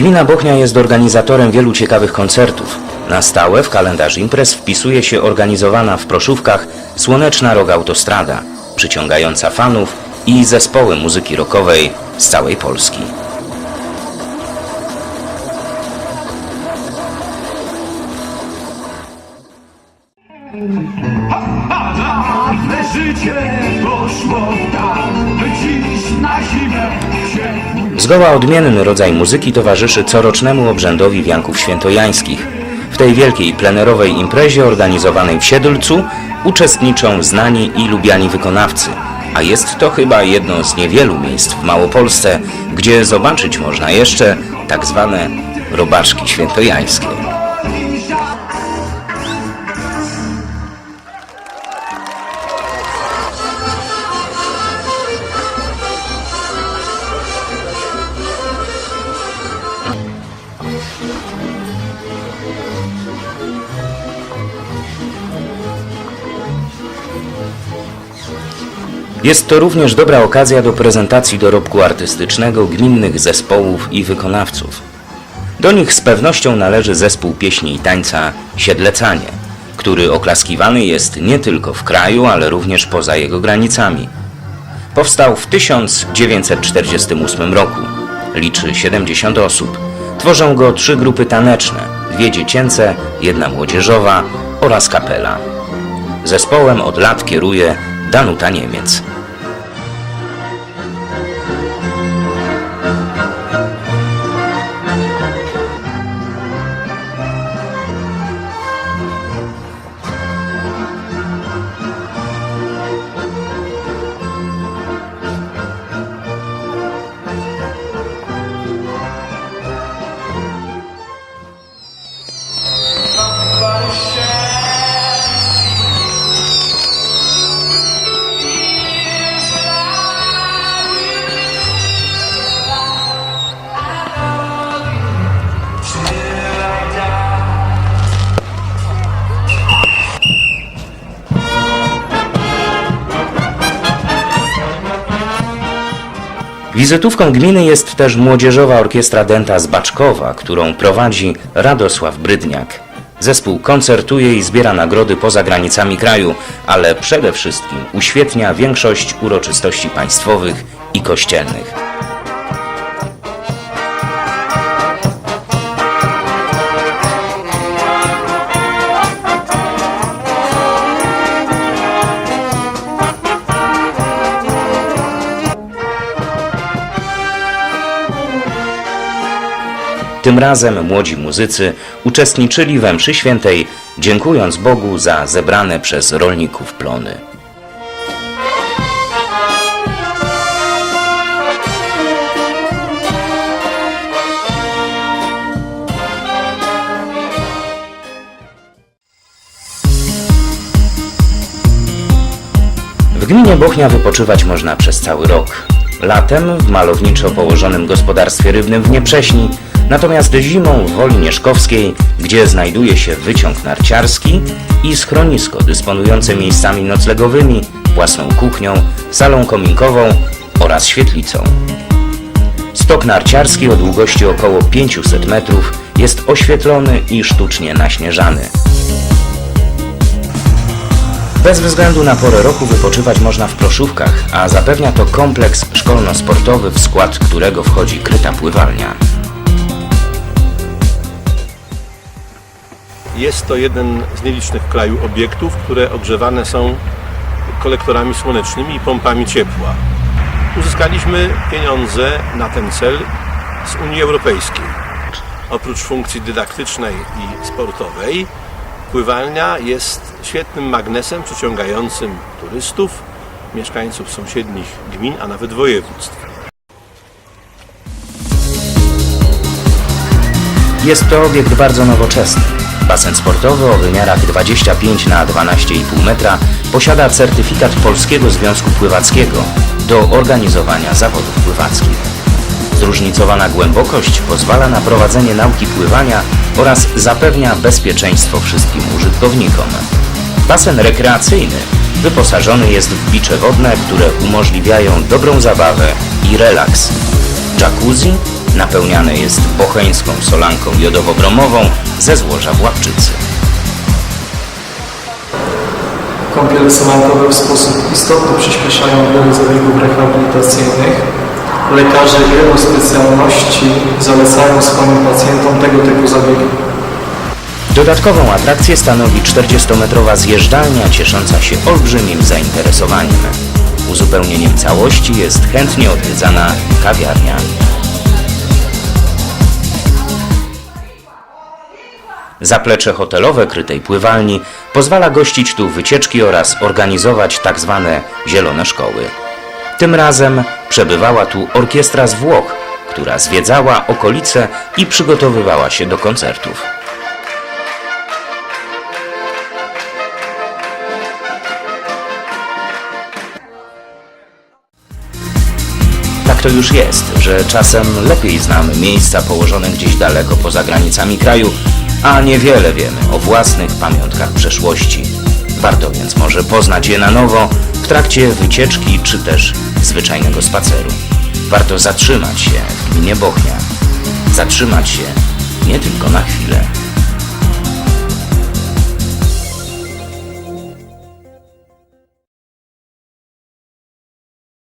Gmina Bochnia jest organizatorem wielu ciekawych koncertów. Na stałe w kalendarz imprez wpisuje się organizowana w Proszówkach Słoneczna Roga Autostrada, przyciągająca fanów i zespoły muzyki rockowej z całej Polski. Życie poszło tak, by dziś na zimę Zgoła odmienny rodzaj muzyki towarzyszy corocznemu obrzędowi wianków świętojańskich. W tej wielkiej plenerowej imprezie organizowanej w Siedlcu uczestniczą znani i lubiani wykonawcy, a jest to chyba jedno z niewielu miejsc w Małopolsce, gdzie zobaczyć można jeszcze tak zwane robaczki świętojańskie. Jest to również dobra okazja do prezentacji dorobku artystycznego gminnych zespołów i wykonawców. Do nich z pewnością należy zespół pieśni i tańca Siedlecanie, który oklaskiwany jest nie tylko w kraju, ale również poza jego granicami. Powstał w 1948 roku. Liczy 70 osób. Tworzą go trzy grupy taneczne, dwie dziecięce, jedna młodzieżowa oraz kapela. Zespołem od lat kieruje Danuta Niemiec. Wizytówką gminy jest też Młodzieżowa Orkiestra Dęta z Baczkowa, którą prowadzi Radosław Brydniak. Zespół koncertuje i zbiera nagrody poza granicami kraju, ale przede wszystkim uświetnia większość uroczystości państwowych i kościelnych. Tym razem młodzi muzycy uczestniczyli we mszy świętej, dziękując Bogu za zebrane przez rolników plony. W gminie Bochnia wypoczywać można przez cały rok. Latem w malowniczo położonym gospodarstwie rybnym w Nieprześni, natomiast zimą w Woli Nierzkowskiej, gdzie znajduje się wyciąg narciarski i schronisko dysponujące miejscami noclegowymi, własną kuchnią, salą kominkową oraz świetlicą. Stok narciarski o długości około 500 metrów jest oświetlony i sztucznie naśnieżany. Bez względu na porę roku wypoczywać można w Proszówkach, a zapewnia to kompleks szkolno-sportowy, w skład którego wchodzi kryta pływalnia. Jest to jeden z nielicznych w kraju obiektów, które ogrzewane są kolektorami słonecznymi i pompami ciepła. Uzyskaliśmy pieniądze na ten cel z Unii Europejskiej. Oprócz funkcji dydaktycznej i sportowej, pływalnia jest świetnym magnesem przyciągającym turystów, mieszkańców sąsiednich gmin, a nawet województw. Jest to obiekt bardzo nowoczesny. Basen sportowy o wymiarach 25 na 12,5 metra posiada certyfikat Polskiego Związku Pływackiego do organizowania zawodów pływackich. Zróżnicowana głębokość pozwala na prowadzenie nauki pływania oraz zapewnia bezpieczeństwo wszystkim użytkownikom. Basen rekreacyjny wyposażony jest w bicze wodne, które umożliwiają dobrą zabawę i relaks. Jacuzzi napełniane jest bocheńską solanką jodowo-bromową ze złoża Włabczycy. Kąpiele solankowe w sposób istotny przyspieszają wiele zabiegów rehabilitacyjnych. Lekarze wielu specjalności zalecają swoim pacjentom tego typu zabiegi. Dodatkową atrakcję stanowi 40-metrowa zjeżdżalnia ciesząca się olbrzymim zainteresowaniem. Uzupełnieniem całości jest chętnie odwiedzana kawiarnia. Zaplecze hotelowe krytej pływalni pozwala gościć tu wycieczki oraz organizować tak zwane zielone szkoły. Tym razem przebywała tu orkiestra z Włoch, która zwiedzała okolice i przygotowywała się do koncertów. Tak to już jest, że czasem lepiej znamy miejsca położone gdzieś daleko poza granicami kraju, a niewiele wiemy o własnych pamiątkach przeszłości. Warto więc może poznać je na nowo w trakcie wycieczki czy też zwyczajnego spaceru. Warto zatrzymać się w gminie Bochnia. Zatrzymać się nie tylko na chwilę.